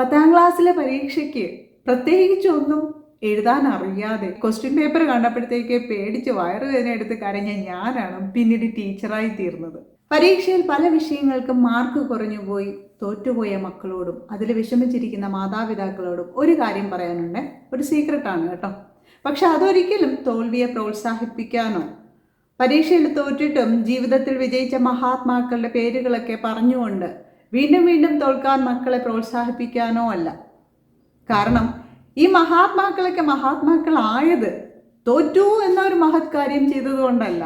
പത്താം ക്ലാസ്സിലെ പരീക്ഷയ്ക്ക് പ്രത്യേകിച്ചൊന്നും എഴുതാൻ അറിയാതെ ക്വസ്റ്റ്യൻ പേപ്പർ കണ്ടപ്പോഴത്തേക്ക് പേടിച്ച് വയറുവേദന എടുത്ത് കരഞ്ഞ ഞാനാണ് പിന്നീട് ടീച്ചറായി തീർന്നത്. പരീക്ഷയിൽ പല വിഷയങ്ങൾക്കും മാർക്ക് കുറഞ്ഞുപോയി തോറ്റുപോയ മക്കളോടും അതിൽ വിഷമിച്ചിരിക്കുന്ന മാതാപിതാക്കളോടും ഒരു കാര്യം പറയാനുണ്ട്. ഒരു സീക്രട്ടാണ് കേട്ടോ. പക്ഷെ അതൊരിക്കലും തോൽവിയെ പ്രോത്സാഹിപ്പിക്കാനോ പരീക്ഷയിൽ തോറ്റിട്ടും ജീവിതത്തിൽ വിജയിച്ച മഹാത്മാക്കളുടെ പേരുകളൊക്കെ പറഞ്ഞുകൊണ്ട് വീണ്ടും വീണ്ടും തോൽക്കാൻ മക്കളെ പ്രോത്സാഹിപ്പിക്കാനോ അല്ല. കാരണം ഈ മഹാത്മാക്കളൊക്കെ മഹാത്മാക്കളായത് തോറ്റു എന്നൊരു മഹത് കാര്യം ചെയ്തതുകൊണ്ടല്ല.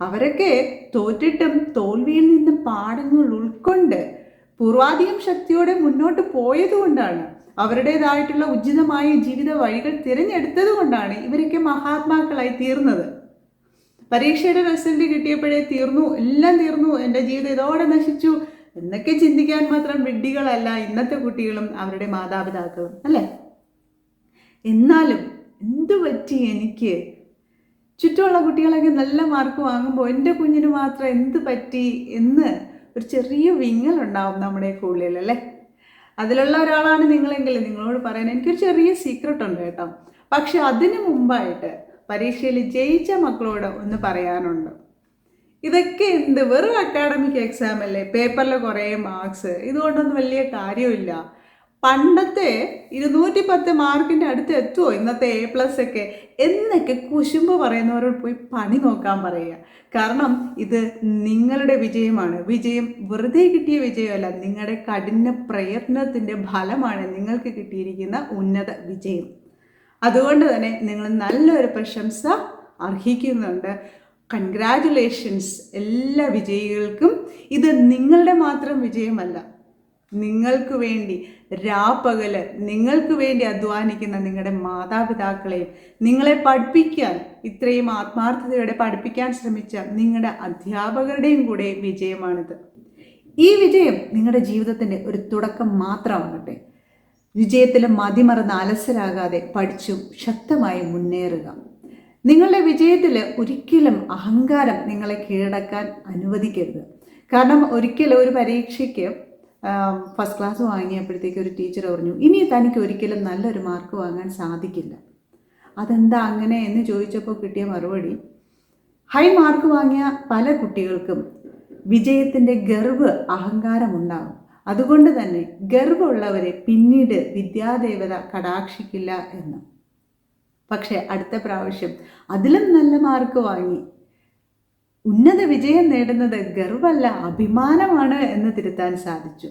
അവരൊക്കെ തോറ്റിട്ടും തോൽവിയിൽ നിന്ന് പാഠങ്ങൾ ഉൾക്കൊണ്ട് പൂർവാധികം ശക്തിയോടെ മുന്നോട്ട് പോയതുകൊണ്ടാണ് അവരുടേതായിട്ടുള്ള ഉചിതമായ ജീവിത വഴികൾ തിരഞ്ഞെടുത്തത് കൊണ്ടാണ് ഇവരൊക്കെ മഹാത്മാക്കളായി തീർന്നത്. പരീക്ഷയുടെ റിസൾട്ട് കിട്ടിയപ്പോഴേ തീർന്നു എല്ലാം തീർന്നു എന്റെ ജീവിതം ഇതോടെ നശിച്ചു എന്നൊക്കെ ചിന്തിക്കാൻ മാത്രം വിഡ്ഢികളല്ല ഇന്നത്തെ കുട്ടികളും അവരുടെ മാതാപിതാക്കളും അല്ലേ? എന്നാലും എന്തു പറ്റി എനിക്ക്? ചുറ്റുമുള്ള കുട്ടികളൊക്കെ നല്ല മാർക്ക് വാങ്ങുമ്പോൾ എന്റെ കുഞ്ഞിന് മാത്രം എന്ത് പറ്റി എന്ന് ഒരു ചെറിയ വിങ്ങലുണ്ടാവും നമ്മുടെ ഉള്ളിൽ അല്ലേ? അതിലുള്ള ഒരാളാണ് നിങ്ങളെങ്കിൽ നിങ്ങളോട് പറയാൻ എനിക്കൊരു ചെറിയ സീക്രട്ട് ഉണ്ട് കേട്ടോ. പക്ഷെ അതിനു മുമ്പായിട്ട് പരീക്ഷയിൽ ജയിച്ച മക്കളോട് ഒന്ന് പറയാനുണ്ട്. ഇതൊക്കെ എന്ത് വെറും അക്കാഡമിക് എക്സാം അല്ലേ? പേപ്പറിൽ കുറേ മാർക്സ് ഇതുകൊണ്ടൊന്നും വലിയ കാര്യമില്ല പണ്ടത്തെ ഇരുന്നൂറ്റി പത്ത് മാർക്കിന്റെ അടുത്ത് എത്തുമോ ഇന്നത്തെ എ പ്ലസ് ഒക്കെ. എന്നൊക്കെ കുശുമ്പ് പറയുന്നവരോട് പോയി പണി നോക്കാൻ പറയുക. കാരണം ഇത് നിങ്ങളുടെ വിജയമാണ്. വിജയം വെറുതെ കിട്ടിയ വിജയമല്ല. നിങ്ങളുടെ കഠിന പ്രയത്നത്തിന്റെ ഫലമാണ് നിങ്ങൾക്ക് കിട്ടിയിരിക്കുന്ന ഉന്നത വിജയം. അതുകൊണ്ട് തന്നെ നിങ്ങൾ നല്ലൊരു പ്രശംസ അർഹിക്കുന്നുണ്ട്. കൺഗ്രാറ്റുലേഷൻസ് എല്ലാ വിജയികൾക്കും ഇത് നിങ്ങളുടെ മാത്രം വിജയമല്ല. നിങ്ങൾക്ക് വേണ്ടി രാപ്പകൽ നിങ്ങൾക്ക് വേണ്ടി അധ്വാനിക്കുന്ന നിങ്ങളുടെ മാതാപിതാക്കളെയും നിങ്ങളെ പഠിപ്പിക്കാൻ ഇത്രയും ആത്മാർത്ഥതയോടെ പഠിപ്പിക്കാൻ ശ്രമിച്ച നിങ്ങളുടെ അധ്യാപകരുടെയും കൂടെ വിജയമാണിത്. ഈ വിജയം നിങ്ങളുടെ ജീവിതത്തിന്റെ ഒരു തുടക്കം മാത്രമാകട്ടെ വിജയത്തിൽ മതിമറന്ന് അലസരാകാതെ പഠിച്ചും ശക്തമായി മുന്നേറുക. നിങ്ങളുടെ വിജയത്തിൽ ഒരിക്കലും അഹങ്കാരം നിങ്ങളെ കീഴടക്കാൻ അനുവദിക്കരുത്. കാരണം ഒരിക്കലും ഒരു പരീക്ഷയ്ക്ക് ഫസ്റ്റ് ക്ലാസ് വാങ്ങിയപ്പോഴത്തേക്ക് ഒരു ടീച്ചർ പറഞ്ഞു ഇനി തനിക്ക് ഒരിക്കലും നല്ലൊരു മാർക്ക് വാങ്ങാൻ സാധിക്കില്ല. അതെന്താ അങ്ങനെ? എന്ന് ചോദിച്ചപ്പോൾ കിട്ടിയ മറുപടി ഹൈ മാർക്ക് വാങ്ങിയ പല കുട്ടികൾക്കും വിജയത്തിന്റെ ഗർവ് അഹങ്കാരമുണ്ടാകും അതുകൊണ്ട് തന്നെ ഗർവുള്ളവരെ പിന്നീട് വിദ്യാദേവത കടാക്ഷിക്കില്ല എന്ന്. പക്ഷേ അടുത്ത പ്രാവശ്യം അതിലും നല്ല മാർക്ക് വാങ്ങി. ഉന്നത വിജയം നേടുന്നത് ഗർവല്ല അഭിമാനമാണ് എന്ന് തിരുത്താൻ സാധിച്ചു.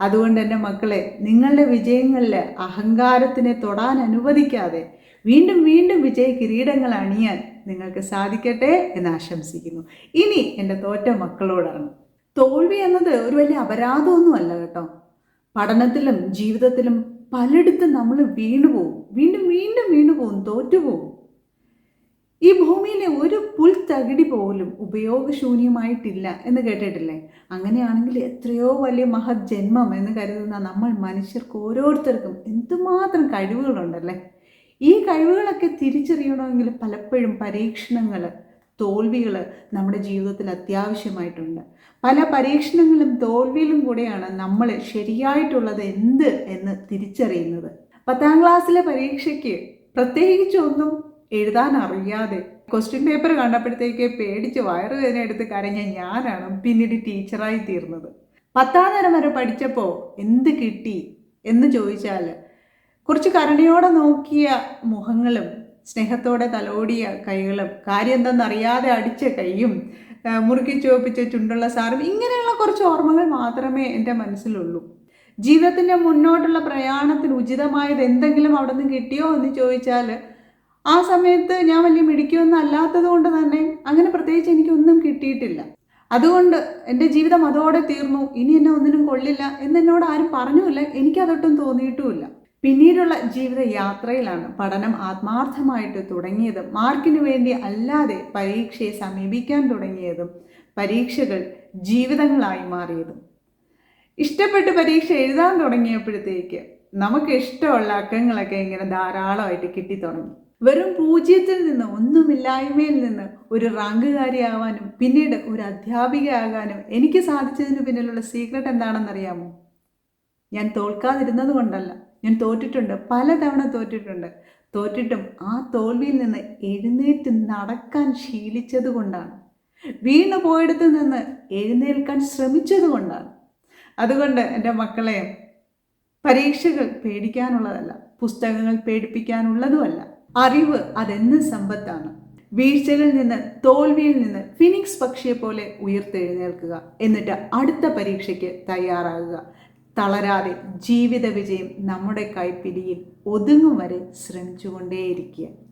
അതുകൊണ്ട് എന്റെ മക്കളെ നിങ്ങളുടെ വിജയങ്ങളിൽ അഹങ്കാരത്തിനെ തൊടാൻ അനുവദിക്കാതെ വീണ്ടും വീണ്ടും വിജയ കിരീടങ്ങൾ അണിയാൻ നിങ്ങൾക്ക് സാധിക്കട്ടെ എന്ന് ആശംസിക്കുന്നു. ഇനി എന്റെ തോറ്റ മക്കളോടാണ് തോൽവി എന്നത് ഒരു വലിയ അപരാധമൊന്നുമല്ല കേട്ടോ. പഠനത്തിലും ജീവിതത്തിലും പലയിടത്തും നമ്മൾ വീണുപോകും. വീണ്ടും വീണ്ടും വീണു പോകും തോറ്റുപോകും ഈ ഭൂമിയിലെ ഒരു പുൽത്തകിടി പോലും ഉപയോഗശൂന്യമായിട്ടില്ല എന്ന് കേട്ടിട്ടില്ലേ? അങ്ങനെയാണെങ്കിൽ എത്രയോ വലിയ മഹത് ജന്മം എന്ന് കരുതുന്ന നമ്മൾ മനുഷ്യർക്ക് ഓരോരുത്തർക്കും എന്തുമാത്രം കഴിവുകളുണ്ടല്ലേ? ഈ കഴിവുകളൊക്കെ തിരിച്ചറിയണമെങ്കിൽ പലപ്പോഴും പരീക്ഷണങ്ങൾ തോൽവികൾ നമ്മുടെ ജീവിതത്തിൽ അത്യാവശ്യമായിട്ടുണ്ട്. പല പരീക്ഷണങ്ങളും തോൽവിയിലും കൂടെയാണ് നമ്മൾ ശരിയായിട്ടുള്ളത് എന്ത് എന്ന് തിരിച്ചറിയുന്നത്. പത്താം ക്ലാസ്സിലെ പരീക്ഷയ്ക്ക് പ്രത്യേകിച്ചൊന്നും എഴുതാൻ അറിയാതെ ക്വസ്റ്റ്യൻ പേപ്പർ കണ്ടപ്പോഴത്തേക്ക് പേടിച്ച് വയറുവേദന എടുത്ത് കരഞ്ഞ ഞാനാണ് പിന്നീട് ടീച്ചറായി തീർന്നത്. പത്താം തരം വരെ പഠിച്ചപ്പോൾ എന്ത് കിട്ടി എന്ന് ചോദിച്ചാൽ കുറച്ച് കരുണയോടെ നോക്കിയ മുഖങ്ങളും സ്നേഹത്തോടെ തലോടിയ കൈകളും കാര്യം എന്തെന്നറിയാതെ അടിച്ച കൈയും മുറുക്കി ചുവപ്പിച്ച ചുണ്ടുള്ള സാറും ഇങ്ങനെയുള്ള കുറച്ച് ഓർമ്മകൾ മാത്രമേ എന്റെ മനസ്സിലുള്ളൂ. ജീവിതത്തിന്റെ മുന്നോട്ടുള്ള പ്രയാണത്തിന് ഉചിതമായത് എന്തെങ്കിലും അവിടെ നിന്ന് കിട്ടിയോ എന്ന് ചോദിച്ചാൽ ആ സമയത്ത് ഞാൻ വലിയ മിടിക്കുമൊന്നും അല്ലാത്തത് കൊണ്ട് തന്നെ അങ്ങനെ പ്രത്യേകിച്ച് എനിക്കൊന്നും കിട്ടിയിട്ടില്ല. അതുകൊണ്ട് എന്റെ ജീവിതം അതോടെ തീർന്നു. ഇനി എന്നെ ഒന്നിനും കൊള്ളില്ല എന്ന് എന്നോട് ആരും പറഞ്ഞുമില്ല. എനിക്കതൊട്ടും തോന്നിയിട്ടുമില്ല. പിന്നീടുള്ള ജീവിത യാത്രയിലാണ് പഠനം ആത്മാർത്ഥമായിട്ട് തുടങ്ങിയതും. മാർക്കിന് വേണ്ടി അല്ലാതെ പരീക്ഷയെ സമീപിക്കാൻ തുടങ്ങിയതും പരീക്ഷകൾ ജീവിതങ്ങളായി മാറിയതും. ഇഷ്ടപ്പെട്ട് പരീക്ഷ എഴുതാൻ തുടങ്ങിയപ്പോഴത്തേക്ക് നമുക്ക് ഇഷ്ടമുള്ള അക്കങ്ങളൊക്കെ ഇങ്ങനെ ധാരാളമായിട്ട് കിട്ടി തുടങ്ങി വെറും പൂജ്യത്തിൽ നിന്ന് ഒന്നുമില്ലായ്മയിൽ നിന്ന് ഒരു റാങ്കുകാരിയാവാനും പിന്നീട് ഒരു അധ്യാപികയാകാനും എനിക്ക് സാധിച്ചതിന് പിന്നിലുള്ള സീക്രട്ട് എന്താണെന്നറിയാമോ? ഞാൻ തോൽക്കാതിരുന്നത് കൊണ്ടല്ല. ഞാൻ തോറ്റിട്ടുണ്ട്. പലതവണ തോറ്റിട്ടുണ്ട്. തോറ്റിട്ടും ആ തോൽവിയിൽ നിന്ന് എഴുന്നേറ്റ് നടക്കാൻ ശീലിച്ചത് കൊണ്ടാണ്. വീണു പോയിടത്ത് നിന്ന് എഴുന്നേൽക്കാൻ ശ്രമിച്ചത് കൊണ്ടാണ്. അതുകൊണ്ട് എന്റെ മക്കളെ പരീക്ഷകൾ പേടിക്കാനുള്ളതല്ല പുസ്തകങ്ങൾ പേടിപ്പിക്കാനുള്ളതുമല്ല. അറിവ് അതെന്ന് സമ്പത്താണ്. വീഴ്ചകളിൽ നിന്ന് തോൽവിയിൽ നിന്ന് ഫിനിക്സ് പക്ഷിയെ പോലെ ഉയർത്തെഴുന്നേൽക്കുക. എന്നിട്ട് അടുത്ത പരീക്ഷയ്ക്ക് തയ്യാറാകുക. തളരാതെ ജീവിത വിജയം നമ്മുടെ കൈപ്പിടിയിൽ ഒതുങ്ങും വരെ ശ്രമിച്ചുകൊണ്ടേയിരിക്കുക.